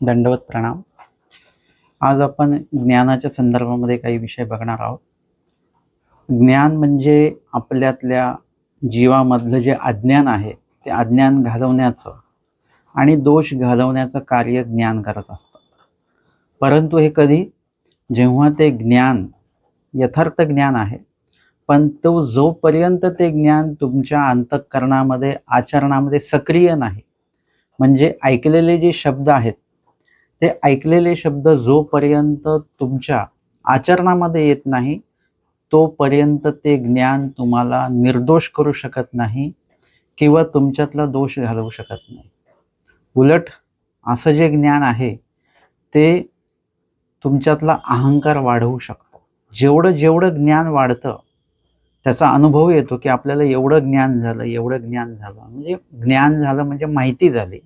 दंडवत प्रणाम. आज आपण ज्ञानाच्या संदर्भामध्ये काही विषय बघणार आहोत. ज्ञान म्हणजे आपल्यातल्या जीवामधलं जे अज्ञान आहे ते अज्ञान घालवण्याचं आणि दोष घालवण्याचं कार्य ज्ञान करत असतं. परंतु हे कधी? जेव्हा ते ज्ञान यथार्थ ज्ञान आहे पण तो जोपर्यंत ते ज्ञान तुमच्या अंतःकरणामध्ये आचरणामध्ये सक्रिय नाही म्हणजे ऐकलेले जे शब्द आहेत ते ऐकलेले शब्द जोपर्यंत तुमच्या आचरणामध्ये येत नाही तोपर्यंत ते ज्ञान तुम्हाला निर्दोष करू शकत नाही किंवा तुमच्यातला दोष घालवू शकत नाही. उलट असं जे ज्ञान आहे ते तुमच्यातला अहंकार वाढवू शकतं. जेवढं जेवढं ज्ञान वाढतं त्याचा अनुभव येतो की आपल्याला एवढं ज्ञान झालं एवढं ज्ञान झालं. म्हणजे ज्ञान झालं म्हणजे माहिती झाली.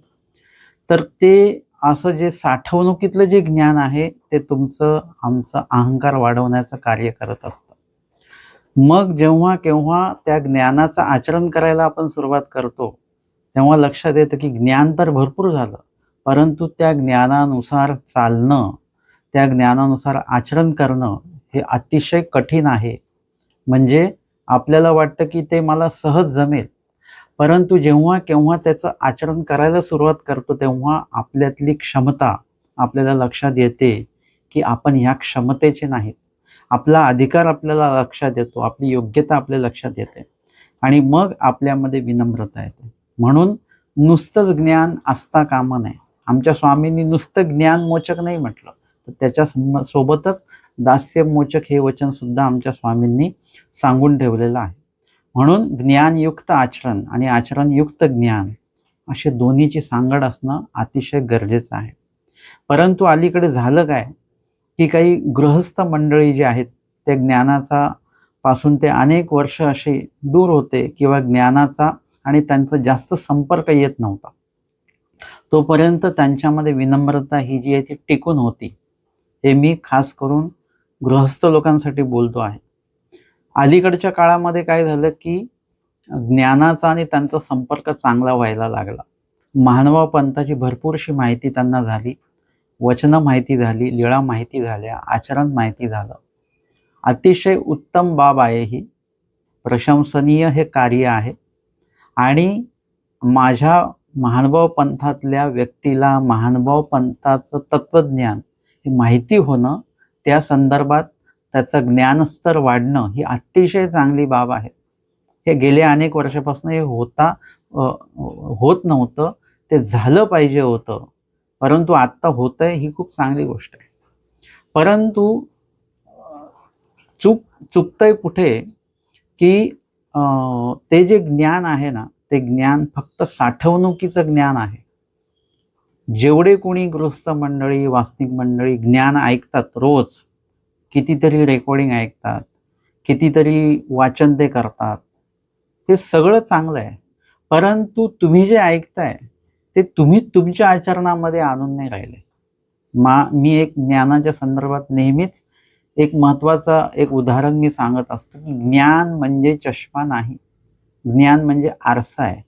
तर ते असं जे साठवणुकीतलं जे ज्ञान आहे ते तुमचं आमचं अहंकार वाढवण्याचं कार्य करत असतं. मग जेव्हा केव्हा त्या ज्ञानाचं आचरण करायला आपण सुरुवात करतो तेव्हा लक्षात येतं की ज्ञान तर भरपूर झालं परंतु त्या ज्ञानानुसार चालणं त्या ज्ञानानुसार आचरण करणं हे अतिशय कठीण आहे. म्हणजे आपल्याला वाटतं की ते मला सहज जमेल परंतु जेव्हा केव्हा त्याचं आचरण करायला सुरुवात करतो तेव्हा आपल्यातली क्षमता आपल्याला लक्षात येते की आपण ह्या क्षमतेचे नाहीत. आपला अधिकार आपल्याला लक्षात येतो आपली योग्यता आपल्या लक्षात येते आणि मग आपल्यामध्ये विनम्रता येते. म्हणून नुसतंच ज्ञान असता कामा नये. आमच्या स्वामींनी नुसतं ज्ञानमोचक नाही म्हटलं तर त्याच्या सोबतच दास्यमोचक हे वचन सुद्धा आमच्या स्वामींनी सांगून ठेवलेलं आहे. म्हणून ज्ञानयुक्त आचरण आणि आचरणयुक्त ज्ञान असे दोन्हीची सांगड असणं अतिशय गरजेचं आहे. परंतु अलीकडे झालं काय? की काही गृहस्थ मंडळी जी आहेत त्या ज्ञानाचा पासून ते अनेक वर्ष असे दूर होते किंवा ज्ञानाचा आणि त्यांचा जास्त संपर्क येत नव्हता. तोपर्यंत त्यांच्यामध्ये विनम्रता ही जी आहे ती टिकून होती. हे मी खास करून गृहस्थ लोकांसाठी बोलतो आहे. अलीकडच्या काळामध्ये काय झालं की ज्ञानाचा आणि त्यांचा संपर्क चांगला व्हायला लागला. मानवा पंथाची भरपूरशी माहिती त्यांना झाली. वचनं माहिती झाली लीळा माहिती झाल्या आचरण माहिती झालं. अतिशय उत्तम बाब आहे ही. प्रशंसनीय हे कार्य आहे. आणि माझ्या महानुभाव पंथातल्या व्यक्तीला महानुभाव पंथाचं तत्वज्ञान हे माहिती होणं त्या संदर्भात त्याचं ज्ञानस्तर वाढणं ही अतिशय चांगली बाब आहे. हे गेल्या अनेक वर्षापासून हे होता होत नव्हतं. ते झालं पाहिजे होतं. परंतु आत्ता होतंय ही खूप चांगली गोष्ट आहे. परंतु चूक चुकतंय कुठे? की ते जे ज्ञान आहे ना ते ज्ञान फक्त साठवणुकीचं ज्ञान आहे. जेवढे कोणी गृहस्थ मंडळी वास्तविक मंडळी ज्ञान ऐकतात रोज कितीतरी रेकॉर्डिंग ऐकतात कितीतरी वाचन ते करतात. हे सगळं चांगलं आहे. परंतु तुम्ही जे ऐकताय ते तुम्ही तुमच्या आचरणामध्ये आणून नाही राहिले. मा मी एक ज्ञानाच्या संदर्भात नेहमीच एक महत्त्वाचा एक उदाहरण मी सांगत असतो की ज्ञान म्हणजे चष्मा नाही. ज्ञान म्हणजे आरसा आहे.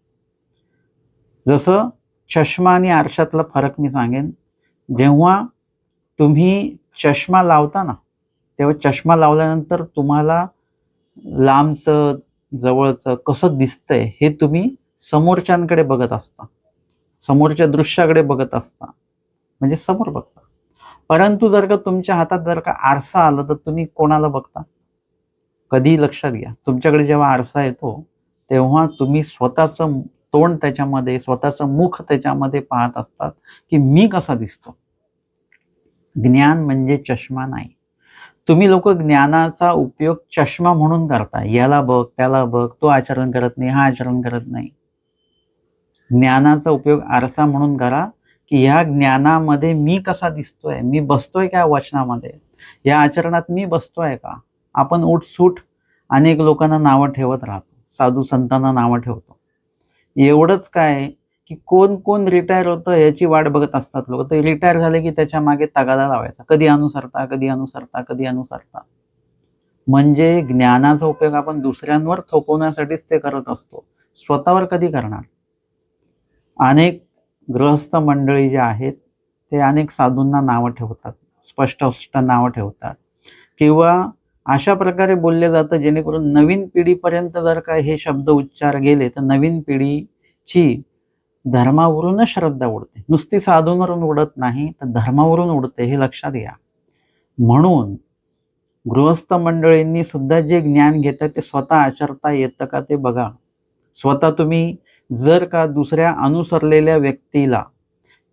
जसं चष्मा आणि आरशातला फरक मी सांगेन जेव्हा तुम्ही चष्मा लावता ना तेव्हा चष्मा लावल्यानंतर तुम्हाला लांबचं जवळचं कसं दिसतंय हे तुम्ही समोरच्यांकडे बघत असता. समोरच्या दृश्याकडे बघत असता. म्हणजे समोर बघता. परंतु जर का तुमच्या हातात जर का आरसा आला तर तुम्ही कोणाला बघता? कधी लक्षात घ्या. तुमच्याकडे जेव्हा आरसा येतो तेव्हा तुम्ही स्वतःचं तोंड त्याच्यामध्ये स्वतःचं मुख त्याच्यामध्ये पाहत असतात की मी कसा दिसतो. ज्ञान म्हणजे चष्मा नाही. तुम्ही लोक ज्ञानाचा उपयोग चष्मा म्हणून करता याला बघ त्याला बघ तो आचरण करत नाही हा आचरण करत नाही. ज्ञानाचा उपयोग आरसा म्हणून करा की ह्या ज्ञानामध्ये मी कसा दिसतोय मी बसतोय का वचनामध्ये? या आचरणात मी बसतोय का? आपण उठसूट अनेक लोकांना नावं ठेवत राहतो. साधू संतांना नावं ठेवतो. एवढंच काय की कोण कोण रिटायर होतं याची वाट बघत असतात लोक. ते रिटायर झाले की त्याच्यामागे तगादा लावायचा. कधी अनुसरता कधी अनुसरता कधी अनुसरता. म्हणजे ज्ञानाचा उपयोग आपण दुसऱ्यांवर थोपवण्यासाठीच ते करत असतो. स्वतःवर कधी करणार? अनेक गृहस्थ मंडळी जे आहेत ते अनेक साधूंना नावं ठेवतात. स्पष्ट स्पष्ट नावं ठेवतात. किंवा अशा प्रकारे बोलले जातं जेणेकरून नवीन पिढीपर्यंत जर का हे शब्द उच्चार गेले तर नवीन पिढीची धर्मावरूनच श्रद्धा उडते. नुसती साधूंवरून उडत नाही तर धर्मावरून उडते हे लक्षात घ्या. म्हणून गृहस्थ मंडळींनी सुद्धा जे ज्ञान घेतात ते स्वतः आचरता येतं का ते बघा. स्वतः तुम्ही जर का दुसऱ्या अनुसरलेल्या व्यक्तीला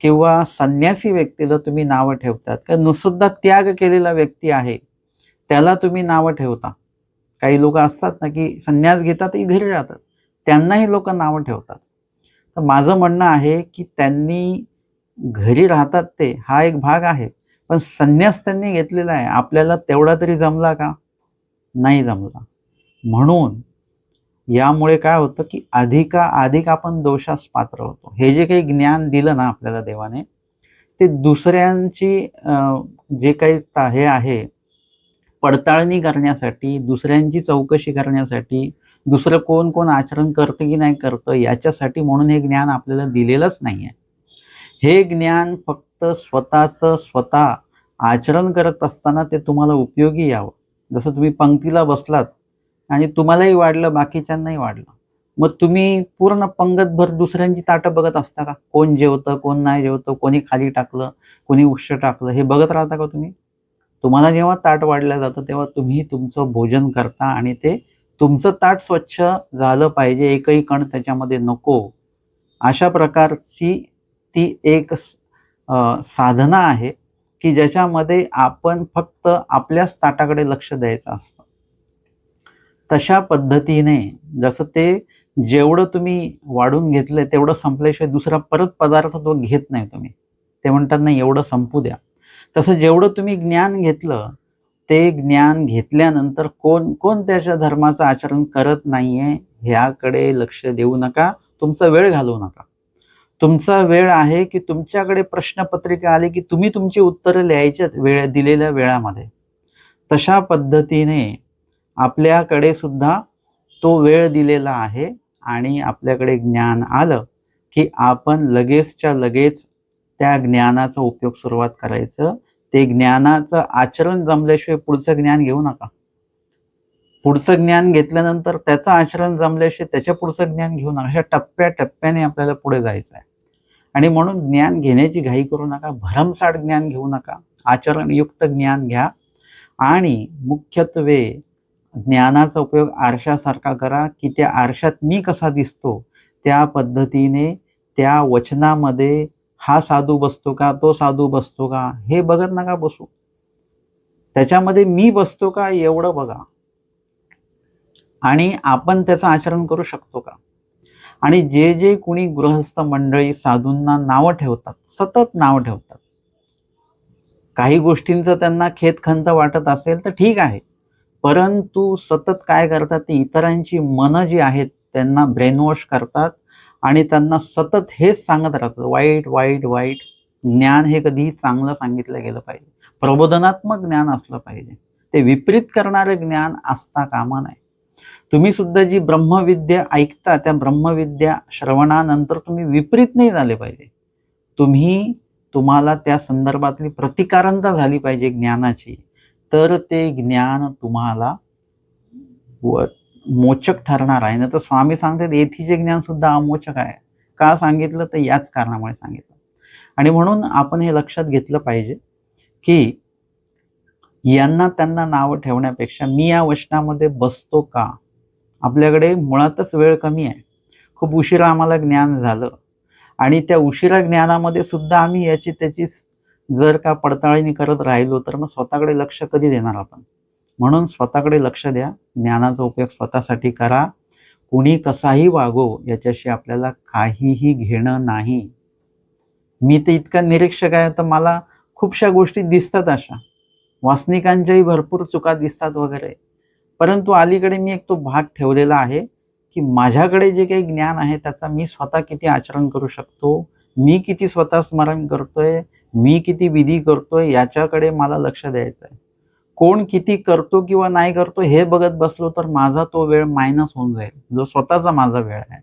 किंवा संन्यासी व्यक्तीला तुम्ही नावं ठेवतात का नुसुद्धा त्याग केलेला व्यक्ती आहे त्याला तुम्ही नावं ठेवता. काही लोक असतात ना की संन्यास घेतात घरी राहतात. त्यांनाही लोक नावं ठेवतात. तर माझं म्हणणं आहे की त्यांनी घरी राहतात ते हा एक भाग आहे. पण संन्यास त्यांनी घेतलेला आहे. आपल्याला तेवढा तरी जमला का? नाही जमला. म्हणून यामुळे काय होतं की अधिका अधिक आपण दोषास पात्र होतो. हे जे काही ज्ञान दिलं ना आपल्याला देवाने ते दुसऱ्यांची जे काही हे आहे पडताळणी करण्यासाठी दुसऱ्यांची चौकशी करण्यासाठी दुसरं कोण कोण आचरण करतं की नाही करतं याच्यासाठी म्हणून हे ज्ञान आपल्याला दिलेलंच नाही आहे हे ज्ञान फक्त स्वतःचं स्वतः आचरण करत असताना ते तुम्हाला उपयोगी यावं. जसं तुम्ही पंक्तीला बसलात आणि तुम्हालाही वाढलं बाकीच्यांनाही वाढलं. मग तुम्ही पूर्ण पंगतभर दुसऱ्यांची ताटं बघत असता का? कोण जेवतं कोण नाही जेवतं कोणी खाली टाकलं कोणी उच्च टाकलं हे बघत राहता का तुम्ही? तुम्हाला जेव्हा ताट वाढलं जातं तेव्हा तुम्ही तुमचं भोजन करता आणि ते तुमचं ताट स्वच्छ झालं पाहिजे एकही कण त्याच्यामध्ये नको. अशा प्रकारची ती एक साधना आहे की ज्याच्यामध्ये आपण फक्त आपल्याच ताटाकडे लक्ष द्यायचं असतं. तशा पद्धतीने जसं ते जेवढं तुम्ही वाढून घेतलं तेवढं संपल्याशिवाय दुसरा परत पदार्थ तो घेत नाही तुम्ही. ते म्हणतात नाही एवढं संपू द्या. तसं जेवढं तुम्ही ज्ञान घेतलं ते ज्ञान घेतल्यानंतर कोण कोण त्याच्या धर्माचं आचरण करत नाहीये ह्याकडे लक्ष देऊ नका तुमचा वेळ घालवू नका. तुमचा वेळ आहे की तुमच्याकडे प्रश्नपत्रिका आली की तुम्ही तुमची उत्तरं लिहायच्या वेळ दिलेल्या वेळामध्ये. तशा पद्धतीने आपल्याकडे सुद्धा तो वेळ दिलेला आहे आणि आपल्याकडे ज्ञान आलं की आपण लगेचच्या लगेच त्या ज्ञानाचा उपयोग सुरुवात करायचं ते ज्ञानाचं आचरण जमल्याशिवाय पुढचं ज्ञान घेऊ नका. पुढचं ज्ञान घेतल्यानंतर त्याचं आचरण जमल्याशिवाय त्याच्या पुढचं ज्ञान घेऊ नका. अशा टप्प्या टप्प्याने आपल्याला पुढे जायचं आहे आणि म्हणून ज्ञान घेण्याची घाई करू नका भरमसाठ ज्ञान घेऊ नका आचरणयुक्त ज्ञान घ्या आणि मुख्यत्वे ज्ञानाचा उपयोग आरशासारखा करा की त्या आरशात मी कसा दिसतो त्या पद्धतीने त्या वचनामध्ये हा साधू बसतो का तो साधू बसतो का हे बघत नका बसू. त्याच्यामध्ये मी बसतो का एवढं बघा. आणि आपण त्याचं आचरण करू शकतो का? आणि जे जे कुणी गृहस्थ मंडळी साधूंना नावं ठेवतात सतत नावं ठेवतात. काही गोष्टींचं त्यांना खेतखंत वाटत असेल तर ठीक आहे. परंतु सतत काय करतात ते इतरांची मनं जी आहेत त्यांना ब्रेनवॉश करतात आणि त्यांना सतत हेच सांगत राहतात वाईट वाईट वाईट. ज्ञान हे कधीही चांगलं सांगितलं गेलं पाहिजे. प्रबोधनात्मक ज्ञान असलं पाहिजे. ते विपरीत करणारं ज्ञान असता कामा नये. तुम्ही सुद्धा जी ब्रह्मविद्या ऐकता त्या ब्रह्मविद्या श्रवणानंतर तुम्ही विपरीत नाही झाले पाहिजे. तुम्ही तुम्हाला त्या संदर्भातली प्रतिकारंता झाली पाहिजे ज्ञानाची. तर ते ज्ञान तुम्हाला व मोचक ठरणार आहे. ना तर स्वामी सांगतात येथीचे ज्ञान सुद्धा अमोचक आहे. का सांगितलं? तर याच कारणामुळे सांगितलं. आणि म्हणून आपण हे लक्षात घेतलं पाहिजे की यांना त्यांना नावं ठेवण्यापेक्षा मी या वचनामध्ये बसतो का? आपल्याकडे मुळातच वेळ कमी आहे. खूप उशिरा आम्हाला ज्ञान झालं. आणि त्या उशिरा ज्ञानामध्ये सुद्धा आम्ही याची त्याची जर का पडताळणी करत राहिलो तर मग स्वतःकडे लक्ष कधी देणार आपण? म्हणून स्वतःकडे लक्ष द्या. ज्ञानाचा उपयोग स्वतःसाठी करा. कुणी कसाही वागो याच्याशी आपल्याला काहीही घेणं नाही. मी तर इतका निरीक्षक आहे तर मला खूपशा गोष्टी दिसतात अशा. वासनिकांच्याही भरपूर चुका दिसतात वगैरे. परंतु अलीकडे मी एक तो भाग ठेवलेला आहे की माझ्याकडे जे काही ज्ञान आहे त्याचा मी स्वतः किती आचरण करू शकतो? मी किती स्वतः स्मरण करतोय? मी किती विधी करतोय? याच्याकडे मला लक्ष द्यायचं आहे कोण किती करतो किंवा नाही करतो हे बघत बसलो तर माझा तो वेळ मायनस होऊन जाईल. जो स्वतःचा माझा वेळ आहे.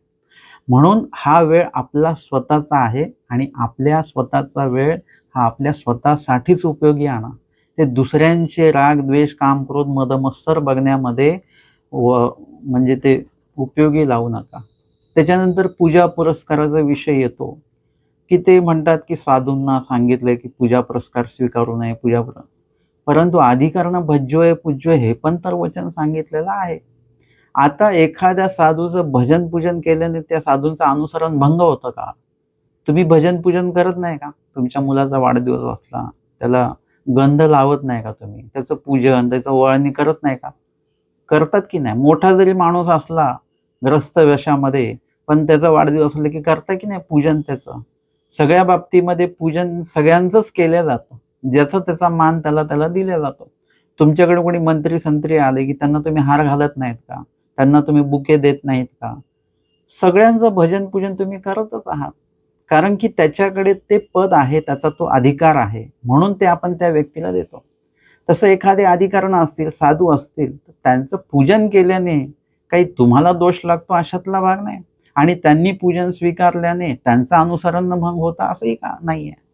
म्हणून हा वेळ आपला स्वतःचा आहे आणि आपल्या स्वतःचा वेळ हा आपल्या स्वतःसाठीच उपयोगी आणा ते दुसऱ्यांचे राग द्वेष काम क्रोध मदमत्सर बघण्यामध्ये व म्हणजे ते उपयोगी लावू नका. त्याच्यानंतर पूजा पुरस्काराचा विषय येतो. की ते म्हणतात की साधूंना सांगितलंय की पूजा पुरस्कार स्वीकारू नये पूजा पुर परंतु अधिकरण भज्योय पूज्य हे पण तर वचन सांगितलेलं आहे. आता एखाद्या साधूचं भजन पूजन केल्याने त्या साधूंचं अनुसरण भंग होतं का? तुम्ही भजन पूजन करत नाही का? तुमच्या मुलाचा वाढदिवस असला त्याला गंध लावत नाही का तुम्ही? त्याचं पूजन त्याचं वळणी करत नाही का? करतात की नाही? मोठा जरी माणूस असला ग्रस्त वेशामध्ये पण त्याचा वाढदिवस असला की करता की नाही पूजन त्याचं? सगळ्या बाबतीमध्ये पूजन सगळ्यांचंच केलं जातं. ज्याचा त्याचा मान त्याला त्याला दिला जातो. तुमच्याकडे कोणी मंत्री संत्री आले की त्यांना तुम्ही हार घालत नाहीत का? त्यांना तुम्ही बुके देत नाहीत का? सगळ्यांचं भजन पूजन तुम्ही करतच आहात. कारण की त्याच्याकडे ते पद आहे त्याचा तो अधिकार आहे. म्हणून ते आपण त्या व्यक्तीला देतो. तसं एखादे अधिकारण असतील साधू असतील तर त्यांचं पूजन केल्याने काही तुम्हाला दोष लागतो अशातला भाग नाही. आणि त्यांनी पूजन स्वीकारल्याने त्यांचं अनुसरण मग होता असंही का नाही आहे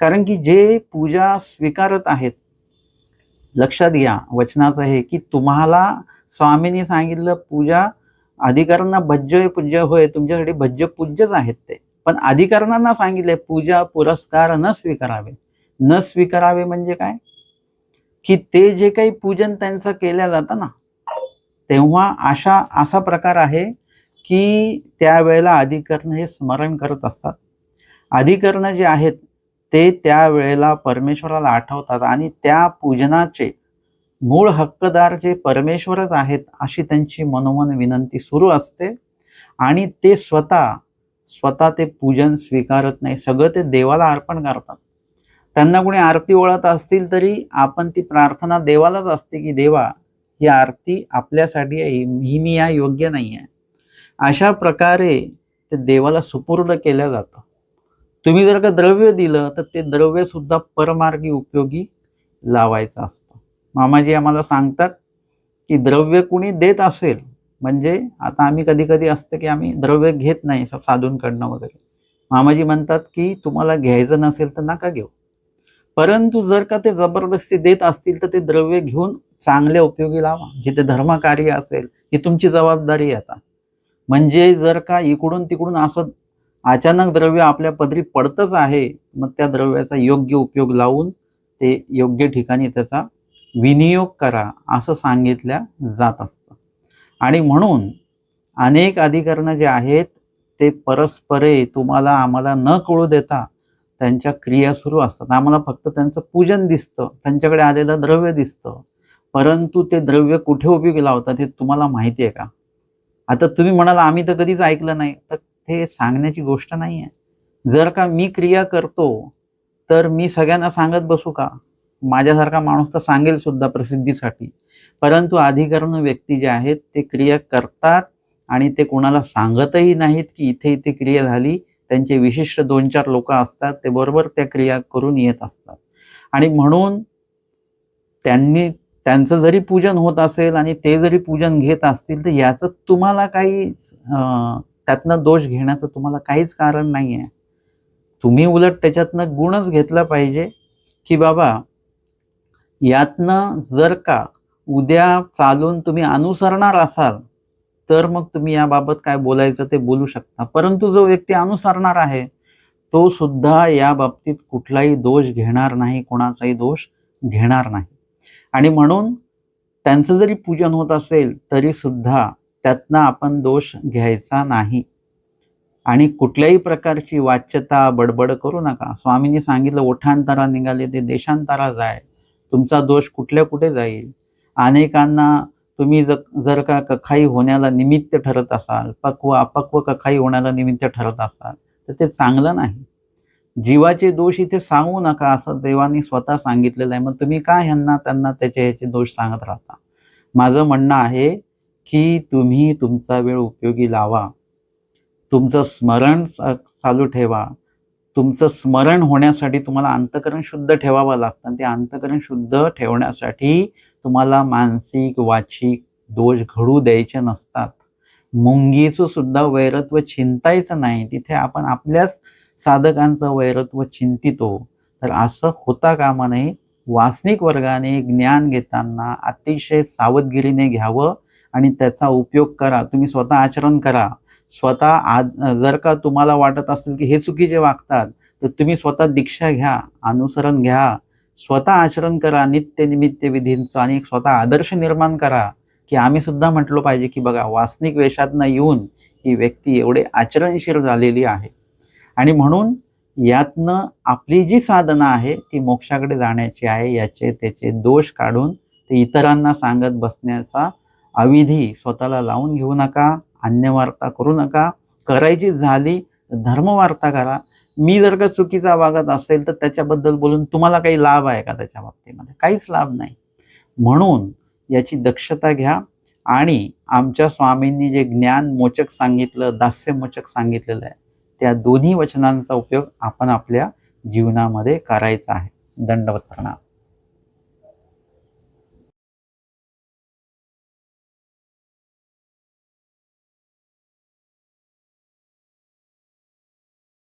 कारण की जे पूजा स्वीकारत आहेत लक्षात घ्या वचनाचं हे की तुम्हाला स्वामींनी सांगितलं पूजा अधिकाऱ्यांना भज्य पूज्य होय तुमच्यासाठी भज्य पूज्यच आहेत ते. पण अधिकाऱ्यांना सांगितले पूजा पुरस्कार न स्वीकारावे. न स्वीकारावे म्हणजे काय? की ते जे काही पूजन त्यांचं केलं जातं ना तेव्हा अशा असा प्रकार आहे की त्यावेळेला अधिकरण हे स्मरण करत असतात. अधिकरण जे आहेत ते त्यावेळेला परमेश्वराला आठवतात आणि त्या पूजनाचे मूळ हक्कदार जे परमेश्वरच आहेत अशी त्यांची मनोमन विनंती सुरू असते. आणि ते स्वतः स्वतः ते पूजन स्वीकारत नाही. सगळं ते देवाला अर्पण करतात. त्यांना कोणी आरती ओळत असतील तरी आपण ती प्रार्थना देवालाच असते की देवा ही आरती आपल्यासाठी आहे. ही मी या योग्य नाही आहे अशा प्रकारे ते देवाला सुपूर्द केलं जातं. तुम्ही जर का द्रव्य दिलं तर ते द्रव्य सुद्धा परमार्गी उपयोगी लावायचं असतं. मामाजी आम्हाला सांगतात की द्रव्य कुणी देत असेल म्हणजे आता आम्ही कधी कधी असतं की आम्ही द्रव्य घेत नाही साधूंकडनं वगैरे. मामाजी म्हणतात की तुम्हाला घ्यायचं नसेल तर नका घेऊ. परंतु जर का ते जबरदस्ती देत असतील तर ते द्रव्य घेऊन चांगल्या उपयोगी लावा. जिथे धर्मकार्य असेल ही तुमची जबाबदारी आता. म्हणजे जर का इकडून तिकडून असं अचानक द्रव्य आपल्या पदरी पडतच आहे मग त्या द्रव्याचा योग्य उपयोग लावून ते योग्य ठिकाणी त्याचा विनियोग करा असं सांगितल्या जात असतं. आणि म्हणून अनेक अधिकरणं जे आहेत ते परस्परे तुम्हाला आम्हाला न कळू देता त्यांच्या क्रिया सुरू असतात. आम्हाला फक्त त्यांचं पूजन दिसतं त्यांच्याकडे आलेलं द्रव्य दिसतं परंतु ते द्रव्य कुठे उपयोगी लावतात हे तुम्हाला माहिती आहे का? आता तुम्ही म्हणाल आम्ही तर कधीच ऐकलं नाही. तर ते सांगण्याची गोष्ट नाही आहे जर का मी क्रिया करतो तर मी सगळ्यांना सांगत बसू का? माझ्यासारखा माणूस तर सांगेल सुद्धा प्रसिद्धीसाठी. परंतु अधिकरण व्यक्ती जे आहेत ते क्रिया करतात आणि ते कोणाला सांगतही नाहीत की इथे इथे क्रिया झाली. त्यांचे विशिष्ट दोन चार लोक असतात ते बरोबर त्या क्रिया करून येत असतात. आणि म्हणून त्यांनी त्यांचं जरी पूजन होत असेल आणि ते जरी पूजन घेत असतील तर याचं तुम्हाला काही त्यातनं दोष घेण्याचं तुम्हाला काहीच कारण नाही आहे तुम्ही उलट त्याच्यातनं गुणच घेतला पाहिजे की बाबा यातनं जर का उद्या चालून तुम्ही अनुसरणार असाल तर मग तुम्ही याबाबत काय बोलायचं ते बोलू शकता. परंतु जो व्यक्ती अनुसरणार आहे तो सुद्धा या बाबतीत कुठलाही दोष घेणार नाही कोणाचाही दोष घेणार नाही. आणि म्हणून त्यांचं जरी पूजन होत असेल तरी सुद्धा त्यातनं आपण दोष घ्यायचा नाही. आणि कुठल्याही प्रकारची वाच्यता बडबड करू नका. स्वामींनी सांगितलं ओठांतरा निघाले ते देशांतरा जाय. तुमचा दोष कुठल्या कुठे जाईल? अनेकांना तुम्ही जर का कखाई होण्याला निमित्त ठरत असाल पक्व अपक्व कखाई होण्याला निमित्त ठरत असाल तर ते चांगलं नाही. जीवाचे दोष इथे सांगू नका असं देवानी स्वतः सांगितलेलं आहे. मग तुम्ही का ह्यांना त्यांना त्याचे ह्याचे दोष सांगत राहता? माझं म्हणणं आहे की तुम्ही तुमचा वेळ उपयोगी लावा. तुमचं स्मरण चालू ठेवा. तुमचं स्मरण होण्यासाठी तुम्हाला अंतकरण शुद्ध ठेवावं लागतं आणि ते अंतकरण शुद्ध ठेवण्यासाठी तुम्हाला मानसिक वाचिक दोष घडू द्यायचे नसतात. मुंगीचं सुद्धा वैरत्व चिंतायचं नाही. तिथे आपण आपल्याच साधकांचं वैरत्व चिंतितो. तर असं होता कामा नये. वासनिक वर्गाने ज्ञान घेताना अतिशय सावधगिरीने घ्यावं. आणि त्याचा उपयोग करा. तुम्ही स्वतः आचरण करा. स्वतः आज जर का तुम्हाला वाटत असेल की हे चुकीचे वागतात तर तुम्ही स्वतः दीक्षा घ्या अनुसरण घ्या. स्वतः आचरण करा नित्य निमित्त विधींचं आणि एक स्वतः आदर्श निर्माण करा. की आम्ही सुद्धा म्हटलो पाहिजे की बघा वासनिक वेशातनं येऊन ही व्यक्ती एवढे आचरणशील झालेली आहे. आणि म्हणून यातनं आपली जी साधना आहे ती मोक्षाकडे जाण्याची आहे याचे त्याचे दोष काढून ते इतरांना सांगत बसण्याचा अविधी स्वतःला लावून घेऊ नका अन्यवार्ता करू नका. करायची झाली धर्मवार्ता करा. मी जर का चुकीचा वागत असेल तर त्याच्याबद्दल बोलून तुम्हाला काही लाभ आहे का त्याच्या बाबतीमध्ये? काहीच लाभ नाही. म्हणून याची दक्षता घ्या आणि आमच्या स्वामींनी जे ज्ञान मोचक सांगितलं दास्यमोचक सांगितलेलं आहे त्या दोन्ही वचनांचा उपयोग आपण आपल्या जीवनामध्ये करायचा आहे. दंडवत प्रणाम.